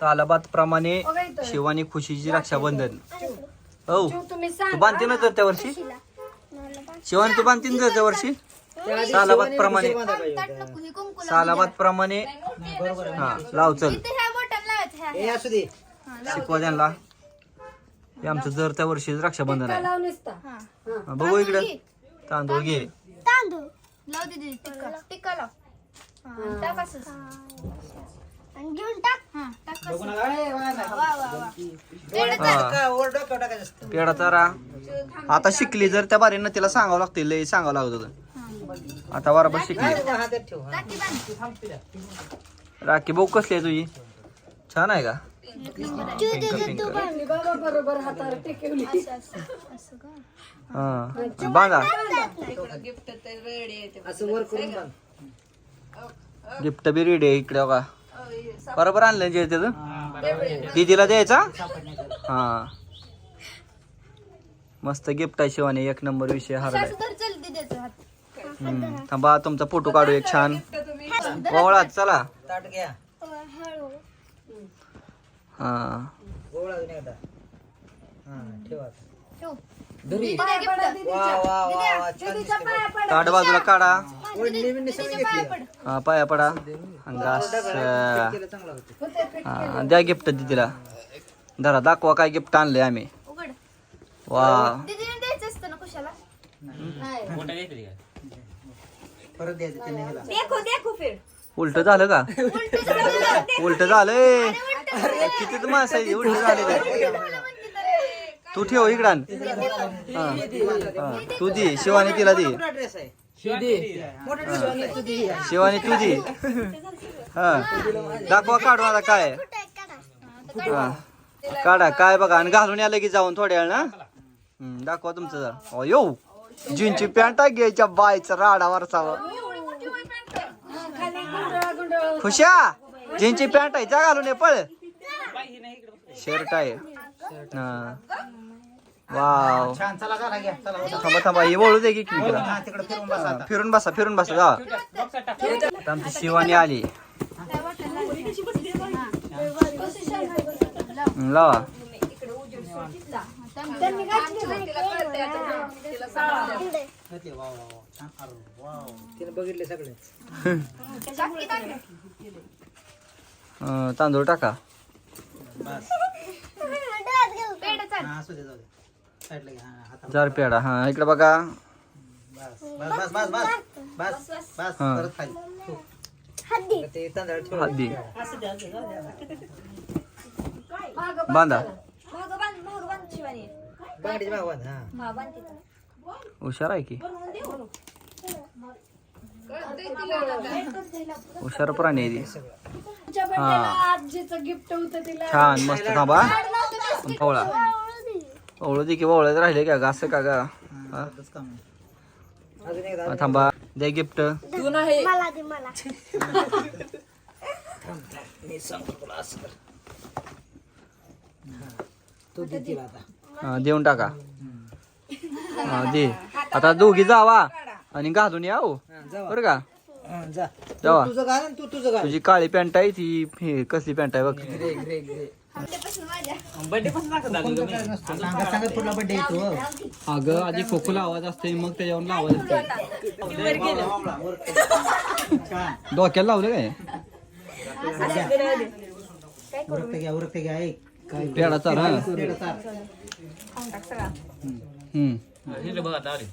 तालाबाद प्रमाणे. शिवानी खुशीची रक्षाबंधन. हो तुम्ही तू सांगा बांधते ना तर त्या वर्षी? शिवानी तू बांधते ना त्या वर्षी? सालाबाद प्रमाणे सालाबाद प्रमाणे हा लाव चल. हे शिकवा त्यांना. हे आमचं जर त्या वर्षी रक्षाबंधन आहे. हा, बघू इकडे. तांदूळ घे. तांदूळ. लाव दीदी टिक्का. टिक्का लाव. हा. आणि घेऊन टाक. हा, टाक वा, वा. वा. हा. आता शिकली जर त्या बारीनं तिला सांगावं लागते लय सांगावं लागत होतं. आता बरोबर शिकली. हा. बांध. राखी भाऊ कसली आहे तुझी. छान आहे का? तू पिंक पिंक आणि बाबा बरोबर हातावर टेकवली. असं, असं, असं का? हा. बांधा. असं वर करून बांध. गिफ्ट बी रेडी आहे इकडे का बरोबर आणलं जे त्याचं दीदीला द्यायचा? हा. मस्त गिफ्ट आहे शिवानी एक नंबर विषय हरलाय. हम्म. थांबा तुमचा फोटो काढू एक छान. ओवळा चला. हा. हा ठेवा. ताट बाजूला काढा. पाया पड. हा पाया पडा. अंगास केलं चांगलं होतं हा द्या गिफ्ट दीदीला. धरा दाखवा काय गिफ्ट आणलंय आम्ही. उघड. वा. दीदीने द्यायचं असतं ना कुशाला? परत द्यायचं त्याने ह्याला. देखो देखो फिर. उलट झालं का? उलट झालंय. किती माणसं आहे उलट झाले तू तू ठेव इकडान. हा. हा. तू दे शिवानी तिला दे. ड्रेस आहे मोठा ड्रेस शिवानी तू दे हा. दाखवा काढू आता काय. हा. काढा. काय बघा आणि घालून या लगेच जाऊन थोड्या वेळ ना हम्म, दाखवा तुमचं जरा. अहो, येऊ जीनची पॅन्ट आहे घ्यायच्या बायचा राडा वरसावा खुशा जीनची पॅन्ट आहे जा घालून ये पळ. शर्ट आहे. हा. वाव. छान चला घाला घ्या चला. थांबा थांबा हे वळू दे की हा तिकडे फिरून बसा आता. फिरून बसा फिरून बसा जा. आता आमची शिवानी आली. लावा. तिने बघितले सगळे तांदूळ टाका. बस हा असू दे जाऊ दे. साईडला घ्या हा पेडा हा इकडे बघा. बस बस बस बस बस बस बस हा. परत खाली. ठेव. हद्दी. ते तांदळ ठेव हद्दी. बांधा मागं बांध. मागं बांध शिवानी बांगडीची भागवत हा. हा बांध तिथं हुशार आहे की? हुशार प्राणी आहे ती. तुमच्या बर्थडेला आजीचं गिफ्ट होतं तिला. छान मस्त थांबा. पवळा पवळू दे की राहिले का? गा असं का गा? हा? नाही. हा, थांबा. द्या गिफ्ट. मला दे मला. हा. तू दे हा, देऊन टाका. हा दे. आता दोघी जावा. आणि घालून या हो. बरं का? जा. जावा. तुझं घाल आणि तू तुझं घाल. तुझी काळी पॅन्ट आहे ती. हे कसली पॅन्ट आहे बघ. Grey grey grey. कुठला येतो हो. अगं आधी खोकला आवाज असते मग त्याच्यावर लावाज असते डोक्याला लावलं काय? उरकते घ्या उरकते घ्या ऐक काय पेडा चाल हा पेढा चाल. हम्म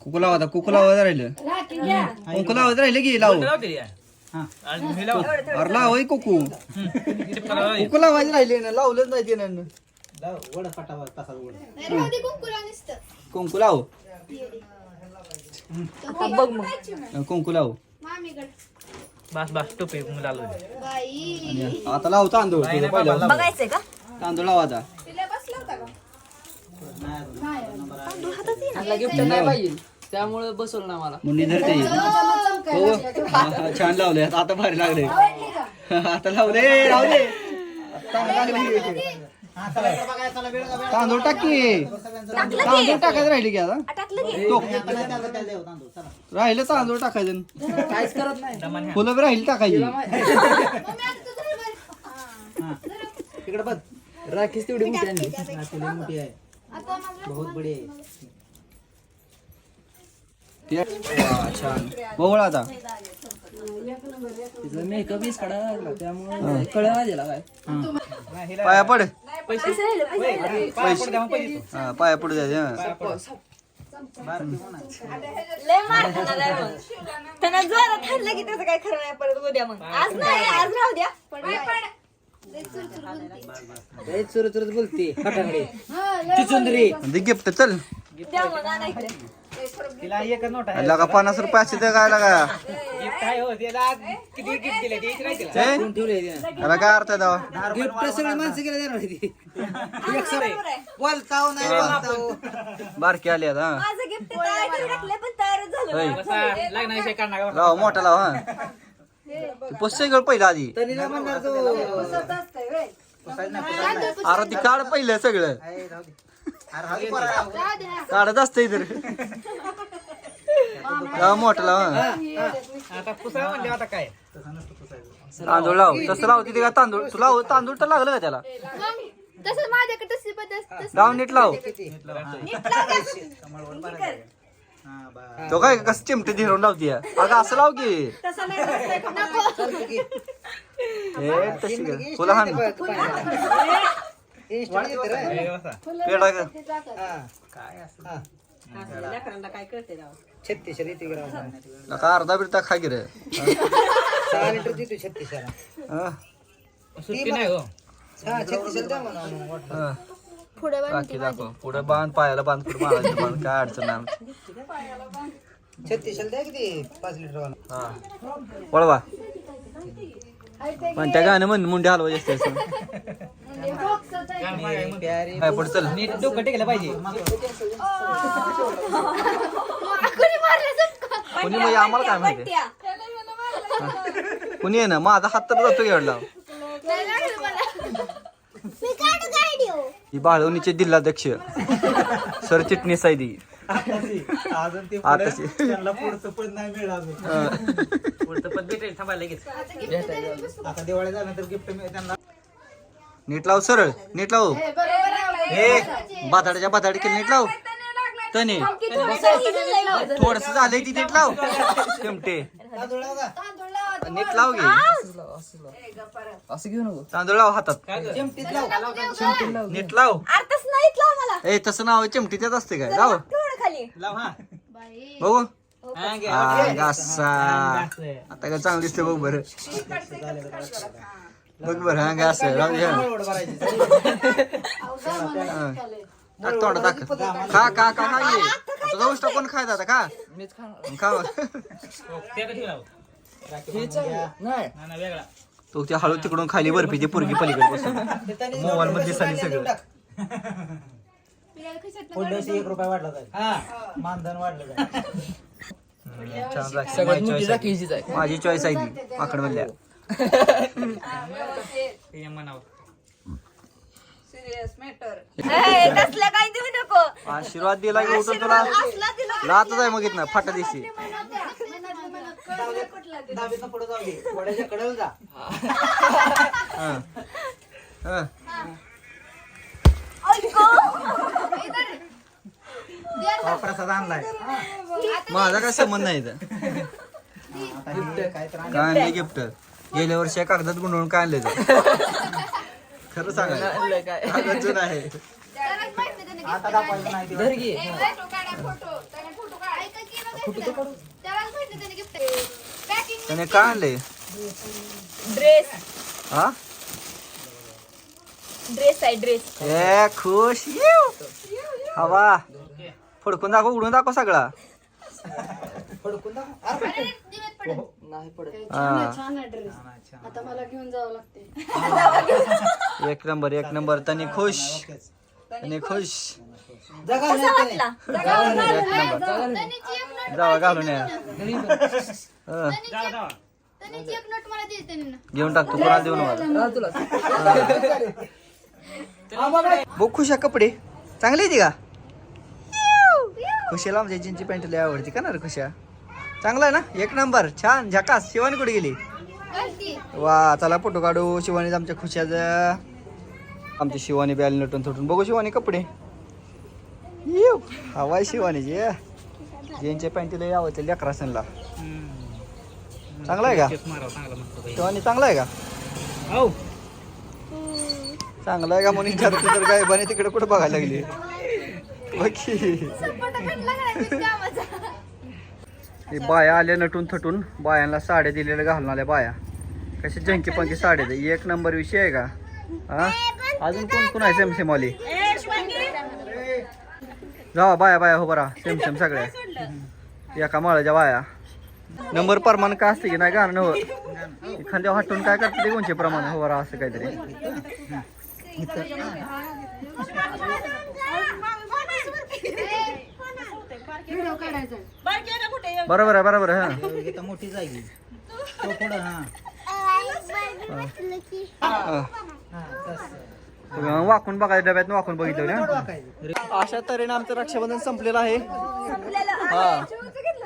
कुकू लावा कुकू लावायचं राहिलं राखी घ्या कुकू लावायचं राहिलं की लावू हा. अरे लाव कुकू. कुकू लावायचं राहिले ना लावलंच नाही ते लाव, वड फटावा तसा वड. राहू दे कुंकुला नुसतं. कुंकू लाव. कुंकू लाव. बस बस टोपी आणि आता लाव तांदूळ. बघायचंय का? तांदूळ लावा आता. बसला होता का? त्यामुळे बसवलं ना मला. मुन्नी धरते हो हा, हा, छान लावले. आता भारी लागले. आता लावले लावले. लागले हा इकडे तांदूळ टाक की. तांदूळ टाकायचं राहिले की आता. चला. राहिलं तांदूळ टाकायचं. काहीच करत नाही. फुलं बी राहिली टाकायची. मम्मी आता तू धर बरं. हा. तिकडे बघ. राखीच तेवढी मोठी आणली हा, मोठी आहे. बहुत बडी आहे. छान. बघू आता. तिचा मेकअप वीस काढा लागला त्यामुळे कळवा दिला काय. पाया पड. पैसे पैसे हा, पाया पडू द्या लय मार खाणार आहे मग. त्यांना जोरात हाणलं की त्याचं काय खरं नाही परत उद्या मग. आज नाही आज राहू द्या. लय चुर चुरत बोलते. फटाकडे चुचुंदरी गिफ्ट चल. द्या मग आणा इकडे तिला एक नोट आहे. लगा पन्नास रुपये असे ते काय लागा? गिफ्ट आहे हो त्याला किती गिफ्ट दिले ते? नाही तिला ते? कोण ठेवलंय तिने? त्याला काय अर्थ आहे दावा गिफ्ट सगळी माणसं गेले देणार ती. एक सवय बोलताव नाही बोलताव. बारकी आली आता हा. माझं गिफ्ट तयार करून टाकलंय पण तयारच झालं होय. नाही. लग्नाविषयी काढणार लाव मोठा लाव हा. पुस्तक पहिलं आधी? तनीला म्हणणार तो. अरे ती काढ पहिलं सगळं. आहे, राहू दे. काढत असतं इतर लाव मोठा लाव. हा. आता पुसळा म्हणले आता काय? तांदूळ लाव. तसं लाव तिथे का? तांदूळ तुला तांदूळ तर लागलं का त्याला? तसंच माझ्याकडे तशी पद्धत लाव नीट लाव. हा, बा. तो काय कसं चिमटे धरून लावती अगं असं लाव की. तसं नाही चालतं की. हे तशी. फुलं हाण. येतं रे. नका अर्धा बिरता खा की रे. सहा लिटर देतो छत्तीसशेला. हा, सुट्टी नाही हो. हा. हा. बाकी दाखव. पुढे बांध पायाला बांध पुढे बांध. काय अडचण नाही द्या किती पाच लिटर वाला. हा. वळवा. पण त्या गाणं म्हण मुंडे हलवायचे असते असं. पुढे चल. नीट डोकं टेकलं पाहिजे. कोणी म्हणजे आम्हाला काय माहिती. कुणी आहे ना? माझा हात तर जातो गाडी हो. ही बाळवणीचे जिल्हाध्यक्ष. सर चिटणीस आहे ती. अजून ते त्यांना पुढचं पण नाही मिळालं अजून. हा. पुढचं पण भेटेल लगेच. आता दिवाळी झाल्यानंतर गिफ्ट त्यांना. नीट लाव सरळ. नीट लाव. हे बाताड्याच्या बाताडी केली नीट लाव. तने? थोडस झालंय ती नीट लाव. चिमटे. तांदूळ लाव. का? नीट लाव घे. असं घेऊ नको. तांदूळ लाव हातात. चिमटीत लाव. नीट लाव. अरे तसं नाहीच लाव मला. ए तसं नाव चिमटी त्यात असते काय? लाव. खाली. लाव हा. बघू. हा, घे. हा, घासा आता काय चांगलं दिसते बघ बरं. बघ बरं हा घास राहू दे, हा. मळवट करायची. हा. टाक तोंडात टाक खा खा खा खा ये. तुझा उष्ट कोण खायचा आता खा. मीच खाणार. खा. मग. नाही. ना, वेगळा. तो त्या हळू तिकडून खाली बर्फी ती पोरगी पलीकडे बसून. मोबाईल मध्ये दिसायला सगळं. एक रुपया वाढला जाईल. हा. मानधन वाढलं जाईल. सगळ्यात माझी मोठी choice आहे. राखीचीच आहे. माझी चॉईस आहे ती. माकड मधल्या ए, तसलं काय देऊ नको. आशीर्वाद दिला की उठून तुला? असला दिला लातच आहे मग इथनं फाटा दिशी. दहावीत पुढे जाऊ दे. वड्याच्या कडेला जा. हा. हा. हा, प्रसाद आणलाय. माझा काय संबंध नाही इथं. आता हे काय तर काय आणले गिफ्ट गेल्या वर्षी या कागदात गुंडळून काय आणले खरं सांगा आणलंय काय? कागद जुना आहे आता दाखवायचं नाही त्याने काय आणले ड्रेस. हा? ड्रेस आहे ड्रेस ए खुश. येऊ. हवा. फडकून दाखव उडून दाखव सगळा. फडकून दाखव. अरे, नाही पडत. हा. छान आहे ड्रेस आता मला घेऊन जावं लागते एक नंबर एक नंबर. तनी खुश. तनी खुश. जगा नाही त्याने. एक नंबर जावा घालून या. हा. घेऊन टाक तू कोणाला देऊ नका राह तुला. बघ. खुशा कपडे. चांगले येते का? खुशीला आमच्या जीनची पॅन्ट लय आवडते का ना रे खुशा? चांगला आहे ना? एक नंबर. छान. झकास. शिवानी कुठे गेली? वा चला फोटो काढू. शिवानी आमच्या खुशाचं. आमची शिवानी बी आली नटून थटून. बघू शिवानी कपडे. येऊ. हवाय शिवानीची ये. जीनच्या पॅन्टीला यावं ते लेकरासनला चांगला आहे का? शिवानी चांगला आहे का? चांगला आहे का म्हणून विचारते तर काय बने तिकडे कुठे बघायला लागली? हो बाकी हे बाया आल्या नटून थटून बायांना साड्या दिलेल्या घालणार बाया. कशी जंकी पंकी साड्या एक नंबर विषय आहे का? हा? अजून कोण कोण आहे सेम वाली? जा बाया बाया हो बरा सेम सेम सगळ्या एका माळाच्या बाया. नंबर प्रमाण का असते की नाही गाणं एखाद्या हटून काय करते ते कोणचे प्रमाण हो बरा असं काहीतरी. बरोबर आहे बरोबर आहे हा. इथं मोठी जागी तो पुढं हा. हा. हा वाकून बघायचं डब्यात वाकून बघितलं. अशा तऱ्हेने आमचं रक्षाबंधन संपलेलं आहे. हा.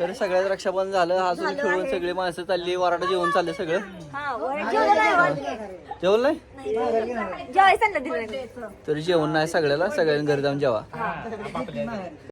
तर सगळ्यात रक्षाबंधन झालं हसून खेळून सगळी माणसं चालली वराडा जेवण चाललं सगळं. हा जेवलं नाही दिलं नाही. तरी जेवण नाही सगळ्याला सगळ्यांनी घरी जाऊन जेवा.